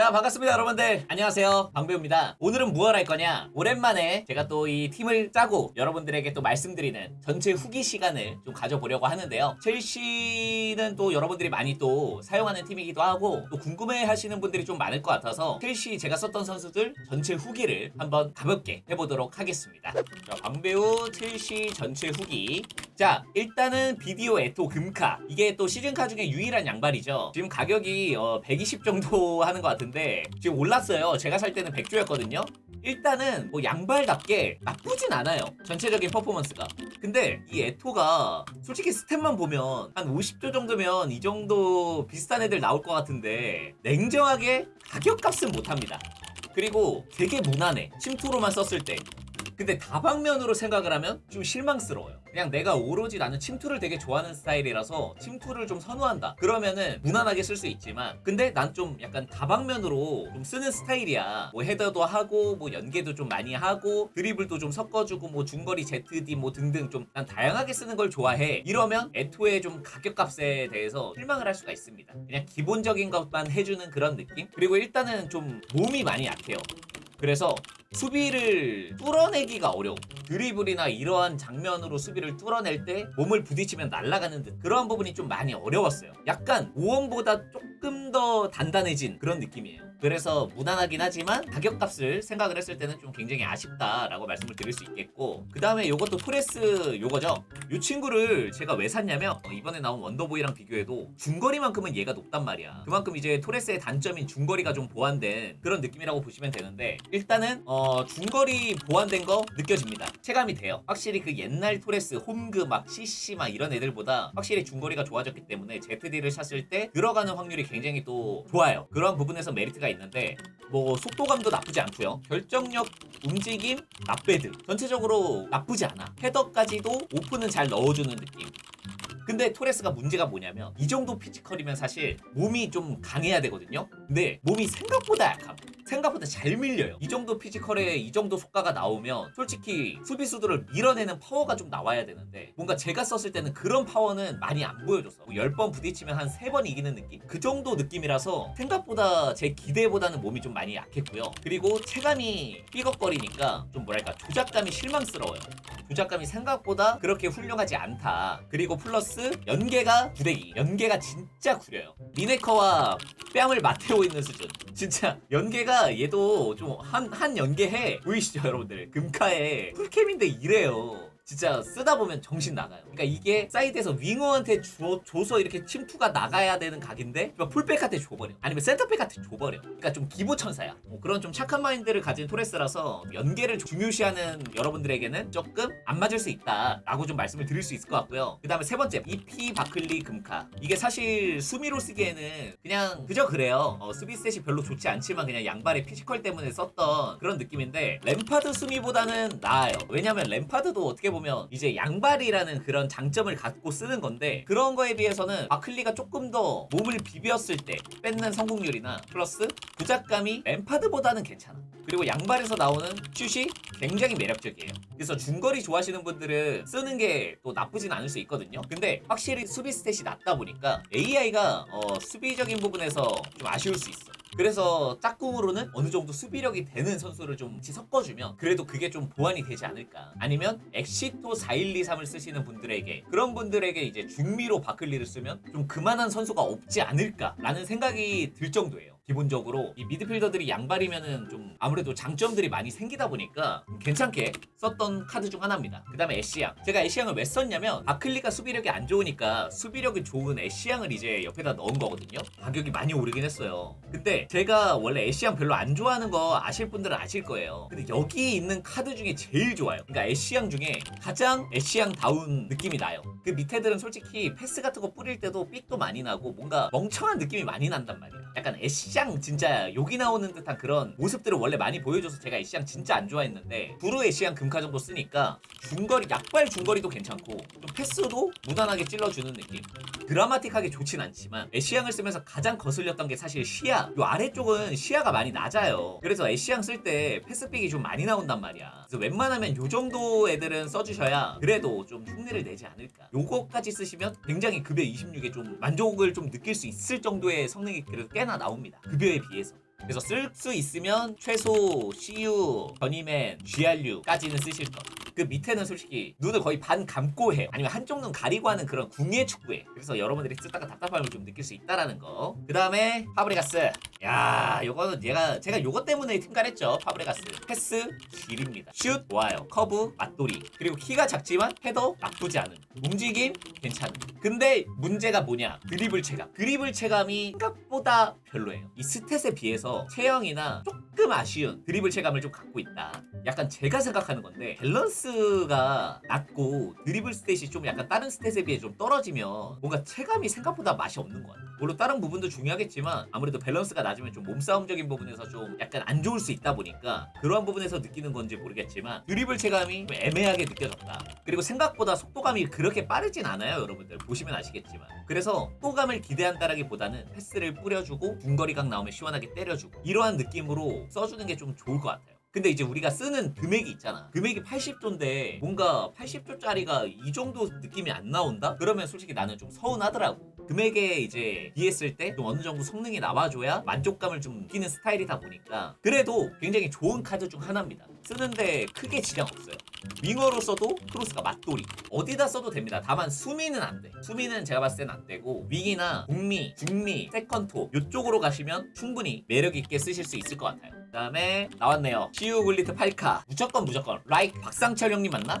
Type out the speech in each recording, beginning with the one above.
자 반갑습니다 여러분들. 안녕하세요. 방배우입니다. 오늘은 무얼 할 거냐? 오랜만에 제가 또 이 팀을 짜고 여러분들에게 또 말씀드리는 전체 후기 시간을 좀 가져보려고 하는데요. 첼시는 또 여러분들이 많이 또 사용하는 팀이기도 하고 또 궁금해 하시는 분들이 좀 많을 것 같아서 첼시 제가 썼던 선수들 전체 후기를 한번 가볍게 해보도록 하겠습니다. 자 방배우 첼시 전체 후기. 자 일단은 비디오 에토 금카. 이게 또 시즌카 중에 유일한 양발이죠. 지금 가격이 어, 120 정도 하는 것 같은데 지금 올랐어요. 제가 살 때는 100조였거든요. 일단은 뭐 양발답게 나쁘진 않아요. 전체적인 퍼포먼스가. 근데 이 에토가 솔직히 스탯만 보면 한 50조 정도면 이 정도 비슷한 애들 나올 것 같은데 냉정하게 가격값은 못합니다. 그리고 되게 무난해. 침투로만 썼을 때 근데 다방면으로 생각을 하면 좀 실망스러워요. 그냥 내가 오로지 나는 침투를 되게 좋아하는 스타일이라서 침투를 좀 선호한다. 그러면은 무난하게 쓸 수 있지만, 근데 난 좀 약간 다방면으로 좀 쓰는 스타일이야. 뭐 헤더도 하고, 뭐 연계도 좀 많이 하고, 드리블도 좀 섞어주고, 뭐 중거리 ZD 뭐 등등 좀 난 다양하게 쓰는 걸 좋아해. 이러면 에토의 좀 가격값에 대해서 실망을 할 수가 있습니다. 그냥 기본적인 것만 해주는 그런 느낌? 그리고 일단은 좀 몸이 많이 약해요. 그래서 수비를 뚫어내기가 어려워. 드리블이나 이러한 장면으로 수비를 뚫어낼 때 몸을 부딪히면 날아가는 듯 그러한 부분이 좀 많이 어려웠어요. 약간 오원보다 조금 더 단단해진 그런 느낌이에요. 그래서 무난하긴 하지만 가격값을 생각을 했을 때는 좀 굉장히 아쉽다라고 말씀을 드릴 수 있겠고 그 다음에 요것도 토레스 요거죠. 이 친구를 제가 왜 샀냐면 어, 이번에 나온 원더보이랑 비교해도 중거리만큼은 얘가 높단 말이야. 그만큼 이제 토레스의 단점인 중거리가 좀 보완된 그런 느낌이라고 보시면 되는데 일단은 어, 중거리 보완된 거 느껴집니다. 체감이 돼요. 확실히 그 옛날 토레스 홈그 막 CC 막 이런 애들보다 확실히 중거리가 좋아졌기 때문에 ZD를 샀을 때 들어가는 확률이 굉장히 또 좋아요. 그런 부분에서 메리트가 있는데 뭐 속도감도 나쁘지 않고요. 결정력, 움직임, 납배드 전체적으로 나쁘지 않아. 헤더까지도 오픈은 잘 넣어주는 느낌. 근데 토레스가 문제가 뭐냐면 이 정도 피지컬이면 사실 몸이 좀 강해야 되거든요. 근데 몸이 생각보다 약함. 생각보다 잘 밀려요. 이 정도 피지컬에 이 정도 속가가 나오면 솔직히 수비수들을 밀어내는 파워가 좀 나와야 되는데 뭔가 제가 썼을 때는 그런 파워는 많이 안 보여줬어. 뭐 10번 부딪히면 한 3번 이기는 느낌? 그 정도 느낌이라서 생각보다 제 기대보다는 몸이 좀 많이 약했고요. 그리고 체감이 삐걱거리니까 좀 뭐랄까 조작감이 실망스러워요. 조작감이 생각보다 그렇게 훌륭하지 않다. 그리고 플러스 연계가 구대기. 연계가 진짜 구려요. 리네커와 뺨을 맞대고 있는 수준. 진짜 연계가 얘도 좀 한 한 연계 해 보이시죠 여러분들? 금카에 풀캠인데 이래요. 진짜 쓰다 보면 정신 나가요. 그러니까 이게 사이드에서 윙어한테 줘, 줘서 이렇게 침투가 나가야 되는 각인데 막 풀백한테 줘버려. 아니면 센터백한테 줘버려. 그러니까 좀 기부천사야. 뭐 그런 좀 착한 마인드를 가진 토레스라서 연계를 중요시하는 여러분들에게는 조금 안 맞을 수 있다라고 좀 말씀을 드릴 수 있을 것 같고요. 그 다음에 세 번째 EP 바클리 금카. 이게 사실 수미로 쓰기에는 그냥 그저 그래요. 어, 수비 셋이 별로 좋지 않지만 그냥 양발의 피지컬 때문에 썼던 그런 느낌인데 램파드 수미보다는 나아요. 왜냐면 램파드도 어떻게 보면 이제 양발이라는 그런 장점을 갖고 쓰는 건데 그런 거에 비해서는 바클리가 조금 더 몸을 비볐을 때 뺏는 성공률이나 플러스 부작감이 램파드보다는 괜찮아. 그리고 양발에서 나오는 슛이 굉장히 매력적이에요. 그래서 중거리 좋아하시는 분들은 쓰는 게 또 나쁘진 않을 수 있거든요. 근데 확실히 수비 스탯이 낮다 보니까 AI가 어, 수비적인 부분에서 좀 아쉬울 수 있어. 그래서 짝꿍으로는 어느 정도 수비력이 되는 선수를 좀 섞어주면 그래도 그게 좀 보완이 되지 않을까. 아니면 엑시토 4123을 쓰시는 분들에게 그런 분들에게 이제 중미로 바클리를 쓰면 좀 그만한 선수가 없지 않을까라는 생각이 들 정도예요. 기본적으로 이 미드필더들이 양발이면은 좀 아무래도 장점들이 많이 생기다 보니까 괜찮게 썼던 카드 중 하나입니다. 그 다음에 애쉬양. 제가 애쉬양을 왜 썼냐면 바클리가 수비력이 안 좋으니까 수비력이 좋은 애쉬양을 이제 옆에다 넣은 거거든요. 가격이 많이 오르긴 했어요. 근데 제가 원래 애쉬양 별로 안 좋아하는 거 아실 분들은 아실 거예요. 근데 여기 있는 카드 중에 제일 좋아요. 그러니까 애쉬양 중에 가장 애쉬양 다운 느낌이 나요. 그 밑에들은 솔직히 패스 같은 거 뿌릴 때도 삑도 많이 나고 뭔가 멍청한 느낌이 많이 난단 말이에요. 약간 애쉬양 진짜 욕이 나오는 듯한 그런 모습들을 원래 많이 보여줘서 제가 애쉬양 진짜 안 좋아했는데 부루 애쉬양 금카 정도 쓰니까 중거리 약발 중거리도 괜찮고 좀 패스도 무난하게 찔러주는 느낌. 드라마틱하게 좋진 않지만 애쉬양을 쓰면서 가장 거슬렸던 게 사실 시야. 요 아래쪽은 시야가 많이 낮아요. 그래서 애쉬양 쓸 때 패스백이 좀 많이 나온단 말이야. 그래서 웬만하면 요 정도 애들은 써주셔야 그래도 좀 흉내를 내지 않을까. 요거까지 쓰시면 굉장히 급여 26에 좀 만족을 좀 느낄 수 있을 정도의 성능이 그래도 꽤나 나옵니다. 급여에 비해서. 그래서 쓸 수 있으면 최소 CU, 버니맨, GRU까지는 쓰실 것. 그 밑에는 솔직히 눈을 거의 반 감고 해요. 아니면 한쪽 눈 가리고 하는 그런 궁예 축구에. 그래서 여러분들이 쓰다가 답답함을 좀 느낄 수 있다라는 거. 그 다음에 파브리가스. 야, 요거는 얘가 제가 요거 때문에 팀갈했죠. 파브리가스. 패스 질입니다. 슛 좋아요. 커브 맛돌이. 그리고 키가 작지만 헤더 나쁘지 않은. 움직임 괜찮은. 근데 문제가 뭐냐? 드리블 체감. 드리블 체감이 생각보다 별로예요. 이 스탯에 비해서 체형이나 조금 아쉬운 드리블 체감을 좀 갖고 있다. 약간 제가 생각하는 건데 밸런스 가 낮고 드리블 스탯이 좀 약간 다른 스탯에 비해 좀 떨어지면 뭔가 체감이 생각보다 맛이 없는 것 같아요. 물론 다른 부분도 중요하겠지만 아무래도 밸런스가 낮으면 좀 몸싸움적인 부분에서 좀 약간 안 좋을 수 있다 보니까 그러한 부분에서 느끼는 건지 모르겠지만 드리블 체감이 좀 애매하게 느껴졌다. 그리고 생각보다 속도감이 그렇게 빠르진 않아요, 여러분들. 보시면 아시겠지만. 그래서 속도감을 기대한다라기보다는 패스를 뿌려주고 중거리각 나오면 시원하게 때려주고 이러한 느낌으로 써주는 게 좀 좋을 것 같아요. 근데 이제 우리가 쓰는 금액이 있잖아. 금액이 80조인데 뭔가 80조짜리가 이 정도 느낌이 안 나온다? 그러면 솔직히 나는 좀 서운하더라고. 금액에 이제 비했을 때 좀 어느 정도 성능이 나와줘야 만족감을 좀 느끼는 스타일이다 보니까 그래도 굉장히 좋은 카드 중 하나입니다. 쓰는데 크게 지장 없어요. 윙어로 써도 크로스가 맞돌이. 어디다 써도 됩니다. 다만 수미는 안 돼. 수미는 제가 봤을 땐 안 되고 윙이나 북미, 중미, 세컨토 이쪽으로 가시면 충분히 매력 있게 쓰실 수 있을 것 같아요. 그다음에 나왔네요. 시우 글리트 8카 무조건 무조건 라이크 박상철 형님 맞나?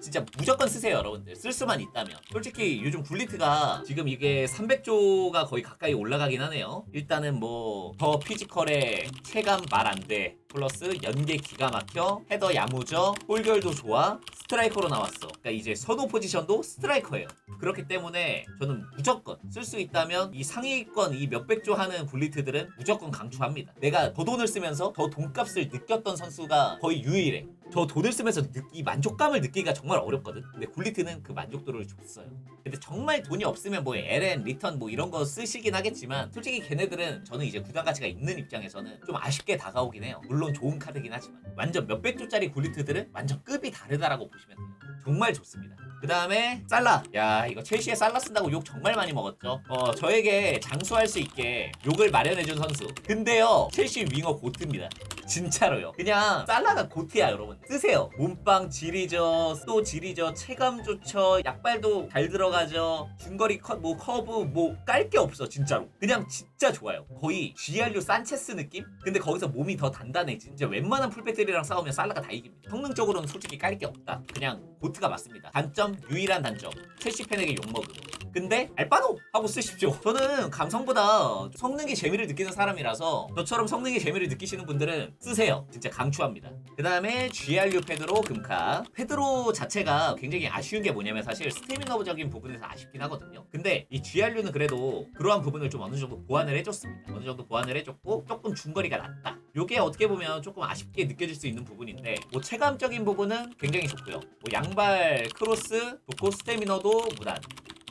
진짜 무조건 쓰세요 여러분들. 쓸 수만 있다면. 솔직히 요즘 굴리트가 지금 이게 300조가 거의 가까이 올라가긴 하네요. 일단은 뭐 더 피지컬에 체감 말 안돼. 플러스 연계 기가 막혀. 헤더 야무져. 골결도 좋아. 스트라이커로 나왔어. 그러니까 이제 선호 포지션도 스트라이커예요. 그렇기 때문에 저는 무조건 쓸 수 있다면 이 상위권 이 몇백 조 하는 굴리트들은 무조건 강추합니다. 내가 더 돈을 쓰면서 더 돈값을 느꼈던 선수가 거의 유일해 저 돈을 쓰면서 느, 이 만족감을 느끼기가 정말 어렵거든. 근데 굴리트는 그 만족도를 줬어요. 근데 정말 돈이 없으면 뭐 LN, 리턴 뭐 이런 거 쓰시긴 하겠지만 솔직히 걔네들은 저는 이제 구단 가치가 있는 입장에서는 좀 아쉽게 다가오긴 해요. 물론 좋은 카드긴 하지만 완전 몇백 조짜리 굴리트들은 완전 급이 다르다라고 보시면 돼요. 정말 좋습니다. 그 다음에 살라. 야 이거 첼시에 살라 쓴다고 욕 정말 많이 먹었죠. 어 저에게 장수할 수 있게 욕을 마련해준 선수. 근데요 첼시 윙어 고트입니다. 진짜로요. 그냥 살라가 고트야 여러분. 쓰세요. 몸빵 지리죠. 또 지리죠. 체감 좋죠. 약발도 잘 들어가죠. 중거리 컷, 뭐 커브 뭐 깔 게 없어 진짜로. 그냥 진짜 좋아요. 거의 GRU 산체스 느낌? 근데 거기서 몸이 더 단단해. 진짜 웬만한 풀백들이랑 싸우면 살라가 다 이깁니다. 성능적으로는 솔직히 깔 게 없다. 그냥 고 트가 맞습니다. 단점 유일한 단점. 첼시 팬에게 욕먹음. 근데 알바노 하고 쓰십시오. 저는 감성보다 성능의 재미를 느끼는 사람이라서 저처럼 성능의 재미를 느끼시는 분들은 쓰세요. 진짜 강추합니다. 그 다음에 GRU 페드로 금카. 페드로 자체가 굉장히 아쉬운 게 뭐냐면 사실 스태미너적인 부분에서 아쉽긴 하거든요. 근데 이 GRU는 그래도 그러한 부분을 좀 어느 정도 보완을 해줬습니다. 어느 정도 보완을 해줬고 조금 중거리가 낮다. 요게 어떻게 보면 조금 아쉽게 느껴질 수 있는 부분인데 뭐 체감적인 부분은 굉장히 좋고요. 뭐 양발 크로스 좋고 스태미너도 무난.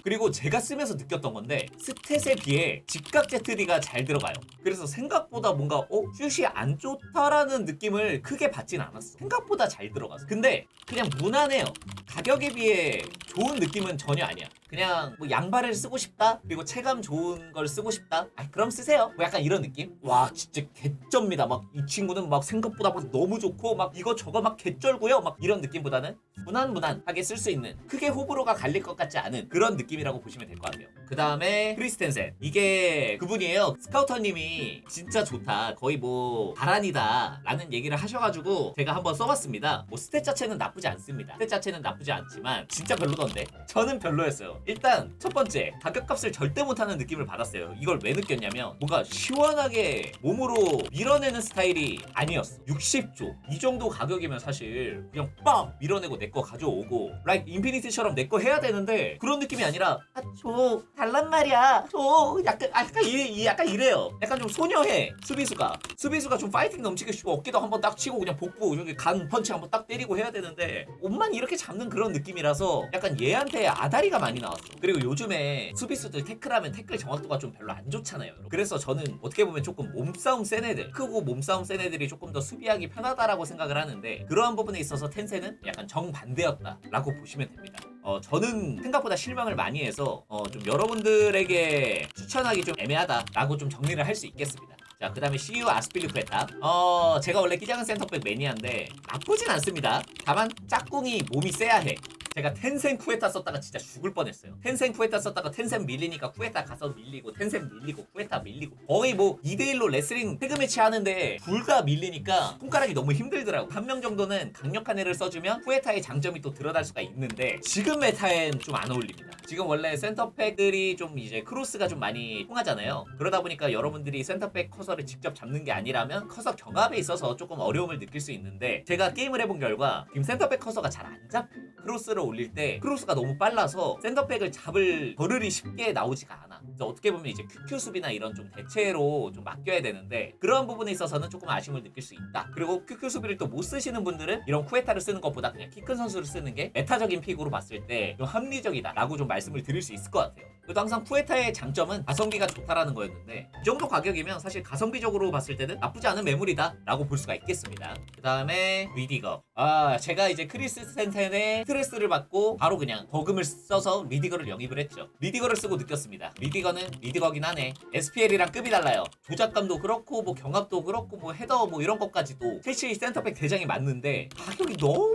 그리고 제가 쓰면서 느꼈던 건데 스탯에 비해 직각 제트리가 잘 들어가요. 그래서 생각보다 뭔가 어 슛이 안 좋다라는 느낌을 크게 받진 않았어. 생각보다 잘 들어가서. 근데 그냥 무난해요. 가격에 비해 좋은 느낌은 전혀 아니야. 그냥 뭐 양발을 쓰고 싶다 그리고 체감 좋은 걸 쓰고 싶다. 아 그럼 쓰세요. 뭐 약간 이런 느낌? 와 진짜 개쩝니다. 막 이 친구는 막 생각보다 막 너무 좋고 막 이거 저거 막 개쩔고요. 막 이런 느낌보다는 무난무난하게 쓸 수 있는 크게 호불호가 갈릴 것 같지 않은 그런 느낌이라고 보시면 될 것 같아요. 그 다음에 크리스텐센. 이게 그분이에요. 스카우터님이 진짜 좋다. 거의 뭐 바란이다 라는 얘기를 하셔가지고 제가 한번 써봤습니다. 뭐 스탯 자체는 나쁘지 않습니다. 스탯 자체는 나쁘지 않지만 진짜 별로던데? 저는 별로였어요. 일단 첫 번째 가격값을 절대 못하는 느낌을 받았어요. 이걸 왜 느꼈냐면 뭔가 시원하게 몸으로 밀어내는 스타일이 아니었어. 60조. 이 정도 가격이면 사실 그냥 빡 밀어내고 내 거 가져오고 라이크 인피니티처럼 내 거 해야 되는데 그런 느낌이 아니라 아저 달란 말이야. 저 약간 아, 약간 이, 이 약간 이래요. 약간 좀 소녀해 수비수가. 수비수가 좀 파이팅 넘치게 주고 어깨도 한번 딱 치고 그냥 복부 여기 간 펀치 한번 딱 때리고 해야 되는데 옷만 이렇게 잡는 그런 느낌이라서 약간 얘한테 아다리가 많이 나왔어 그리고 요즘에 수비수들 태클하면 태클 정확도가 좀 별로 안 좋잖아요 여러분. 그래서 저는 어떻게 보면 조금 몸싸움 센 애들 크고 몸싸움 센 애들이 조금 더 수비하기 편하다라고 생각을 하는데 그러한 부분에 있어서 텐세는 약간 정반대였다라고 보시면 됩니다 어, 저는 생각보다 실망을 많이 해서 어, 좀 여러분들에게 추천하기 좀 애매하다라고 좀 정리를 할 수 있겠습니다. 자, 그 다음에 CU 아스필리 쿠에타. 어, 제가 원래 끼장은 센터백 매니아인데 나쁘진 않습니다. 다만 짝꿍이 몸이 세야 해. 제가 텐센 쿠에타 썼다가 진짜 죽을 뻔했어요. 텐센 쿠에타 썼다가 텐센 밀리니까 쿠에타 가서 밀리고 텐센 밀리고 쿠에타 밀리고 거의 뭐 2대1로 레슬링 태그 매치 하는데 둘 다 밀리니까 손가락이 너무 힘들더라고. 한 명 정도는 강력한 애를 써주면 쿠에타의 장점이 또 드러날 수가 있는데 지금 메타엔 좀 안 어울립니다. 지금 원래 센터백들이 좀 이제 크로스가 좀 많이 통하잖아요. 그러다 보니까 여러분들이 센터백 커서를 직접 잡는 게 아니라면 커서 경합에 있어서 조금 어려움을 느낄 수 있는데 제가 게임을 해본 결과 지금 센터백 커서가 잘 안 잡혀요. 크로스를 올릴 때 크로스가 너무 빨라서 센터백을 잡을 버릇이 쉽게 나오지가 않아. 그래서 어떻게 보면 이제 큐큐 수비나 이런 좀 대체로 좀 맡겨야 되는데 그런 부분에 있어서는 조금 아쉬움을 느낄 수 있다. 그리고 큐큐 수비를 또 못 쓰시는 분들은 이런 쿠에타를 쓰는 것보다 그냥 키 큰 선수를 쓰는 게 메타적인 픽으로 봤을 때 좀 합리적이다라고 좀 말씀을 드릴 수 있을 것 같아요. 그래도 항상 쿠에타의 장점은 가성비가 좋다라는 거였는데 이 정도 가격이면 사실 가성비적으로 봤을 때는 나쁘지 않은 매물이다라고 볼 수가 있겠습니다. 그 다음에 리디거. 아 제가 이제 크리스 센텐의 스트레스를 받고 바로 그냥 버금을 써서 리디거를 영입을 했죠. 리디거를 쓰고 느꼈습니다. 리 디거는 리디거긴 하네. SPL이랑 급이 달라요. 조작감도 그렇고 뭐 경합도 그렇고 뭐 헤더 뭐 이런 것까지도 첼시 센터백 대장이 맞는데 가격이 너무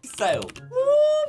비싸요.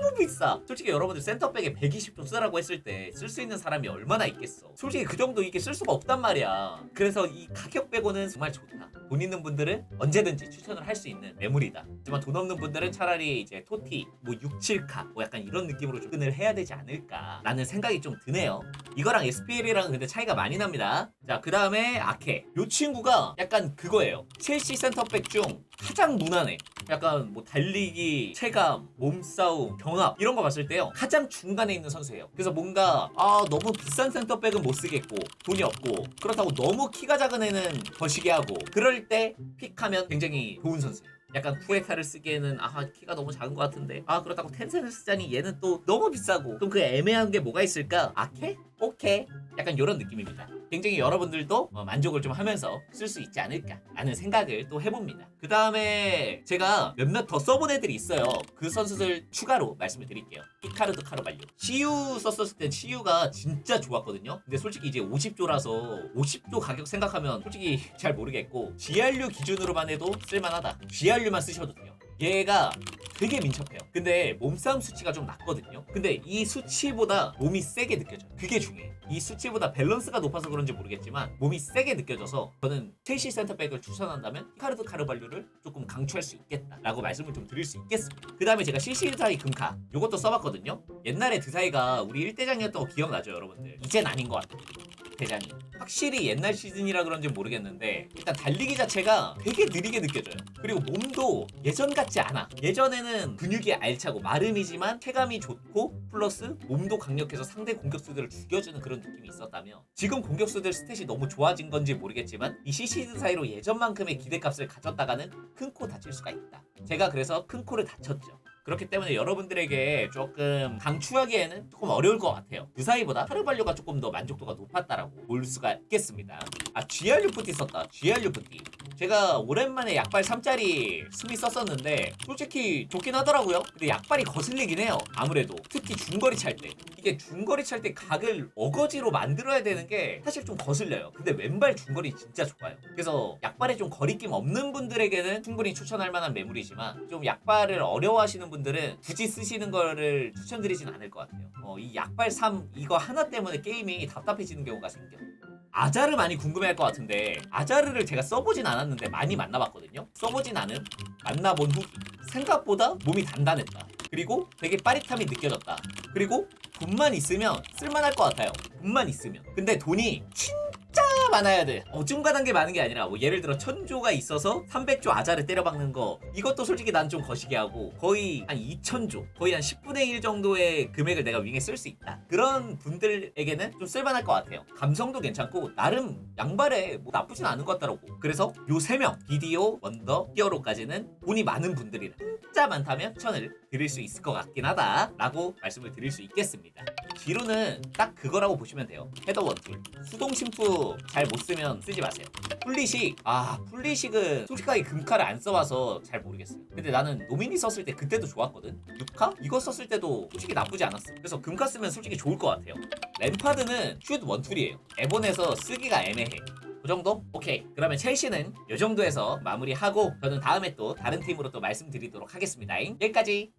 너무 비싸. 솔직히 여러분들 센터백에 120도 쓰라고 했을 때 쓸 수 있는 사람이 얼마나 있겠어. 솔직히 그 정도 이게 쓸 수가 없단 말이야. 그래서 이 가격 빼고는 정말 좋다. 돈 있는 분들은 언제든지 추천을 할 수 있는 매물이다. 하지만 돈 없는 분들은 차라리 이제 토티, 뭐 6, 7카, 뭐 약간 이런 느낌으로 접근을 해야 되지 않을까라는 생각이 좀 드네요. 이거랑 SPL이랑 근데 차이가 많이 납니다. 자, 그 다음에 아케. 요 친구가 약간 그거예요. 첼시 센터백 중 가장 무난해. 약간 뭐 달리기, 체감, 몸싸움, 경합 이런 거 봤을 때요 가장 중간에 있는 선수예요. 그래서 뭔가 아 너무 비싼 센터백은 못 쓰겠고 돈이 없고 그렇다고 너무 키가 작은 애는 거시기 하고 그럴 때 픽하면 굉장히 좋은 선수예요. 약간 쿠에타를 쓰기에는 아 키가 너무 작은 것 같은데 아 그렇다고 텐센을 쓰자니 얘는 또 너무 비싸고 그럼 그 애매한 게 뭐가 있을까 아케 오케이. 약간 이런 느낌입니다. 굉장히 여러분들도 어, 만족을 좀 하면서 쓸 수 있지 않을까 라는 생각을 또 해봅니다. 그 다음에 제가 몇몇 더 써본 애들이 있어요. 그 선수들 추가로 말씀을 드릴게요. 히카르도 카르발료 CU 썼었을 땐 CU가 진짜 좋았거든요. 근데 솔직히 이제 50조라서 50조 가격 생각하면 솔직히 잘 모르겠고 GR류 기준으로만 해도 쓸만하다. GR류만 쓰셔도 돼요 얘가 되게 민첩해요. 근데 몸싸움 수치가 좀 낮거든요. 근데 이 수치보다 몸이 세게 느껴져요. 그게 중요해. 이 수치보다 밸런스가 높아서 그런지 모르겠지만 몸이 세게 느껴져서 저는 첼시 센터백을 추천한다면 히카르도 카르발류를 조금 강추할 수 있겠다라고 말씀을 좀 드릴 수 있겠습니다. 그 다음에 제가 CC 드사이 금카 요것도 써봤거든요. 옛날에 드사이가 우리 1대장이었던 거 기억나죠 여러분들? 이젠 아닌 것 같아요. 대장이. 확실히 옛날 시즌이라 그런지 모르겠는데 일단 달리기 자체가 되게 느리게 느껴져요. 그리고 몸도 예전 같지 않아. 예전에는 근육이 알차고 마름이지만 체감이 좋고 플러스 몸도 강력해서 상대 공격수들을 죽여주는 그런 느낌이 있었다면 지금 공격수들 스탯이 너무 좋아진 건지 모르겠지만 이 CC드 사이로 예전만큼의 기대값을 가졌다가는 큰 코 다칠 수가 있다. 제가 그래서 큰 코를 다쳤죠 그렇기 때문에 여러분들에게 조금 강추하기에는 조금 어려울 것 같아요. 그 사이보다 카르발료가 조금 더 만족도가 높았다라고 볼 수가 있겠습니다. 아, GR 푸티 썼다. GR 푸티. 제가 오랜만에 약발 3짜리 스미 썼었는데 솔직히 좋긴 하더라고요. 근데 약발이 거슬리긴 해요. 아무래도 특히 중거리 찰 때. 이게 중거리 찰 때 각을 어거지로 만들어야 되는 게 사실 좀 거슬려요. 근데 왼발 중거리 진짜 좋아요. 그래서 약발에 좀 거리낌 없는 분들에게는 충분히 추천할 만한 매물이지만 좀 약발을 어려워하시는 분 들은 굳이 쓰시는 거를 추천드리진 않을 것 같아요. 어, 이 약발 3 이거 하나 때문에 게임이 답답해지는 경우가 생겨. 아자르 많이 궁금해할 것 같은데 아자르를 제가 써보진 않았는데 많이 만나봤거든요. 써보진 않은 만나본 후기 생각보다 몸이 단단했다. 그리고 되게 빠릿함이 느껴졌다. 그리고 돈만 있으면 쓸만할 것 같아요. 돈만 있으면. 근데 돈이 진짜 많아야 돼. 어중간한 게 많은 게 아니라 뭐 예를 들어 천조가 있어서 300조 아자를 때려박는 거 이것도 솔직히 난 좀 거시기 하고 거의 한 2천조 거의 한 10분의 1 정도의 금액을 내가 윙에 쓸 수 있다. 그런 분들에게는 좀 쓸만할 것 같아요. 감성도 괜찮고 나름 양발에 뭐 나쁘진 않은 것 같더라고. 그래서 요 세 명 비디오, 원더, 히어로까지는 돈이 많은 분들이라 진짜 많다면 추천을 드릴 수 있을 것 같긴 하다라고 말씀을 드릴 수 있겠습니다. 뒤로는 딱 그거라고 보시면 돼요. 헤더 원툴. 수동 심프 잘 못 쓰면 쓰지 마세요. 풀리식. 아, 풀리식은 솔직하게 금카를 안 써봐서 잘 모르겠어요. 근데 나는 노미니 썼을 때 그때도 좋았거든. 6카? 이거 썼을 때도 솔직히 나쁘지 않았어. 그래서 금카 쓰면 솔직히 좋을 것 같아요. 램파드는 슛 원툴이에요. 에본에서 쓰기가 애매해. 그 정도? 오케이. 그러면 첼시는 이 정도에서 마무리하고 저는 다음에 또 다른 팀으로 또 말씀드리도록 하겠습니다. 여기까지.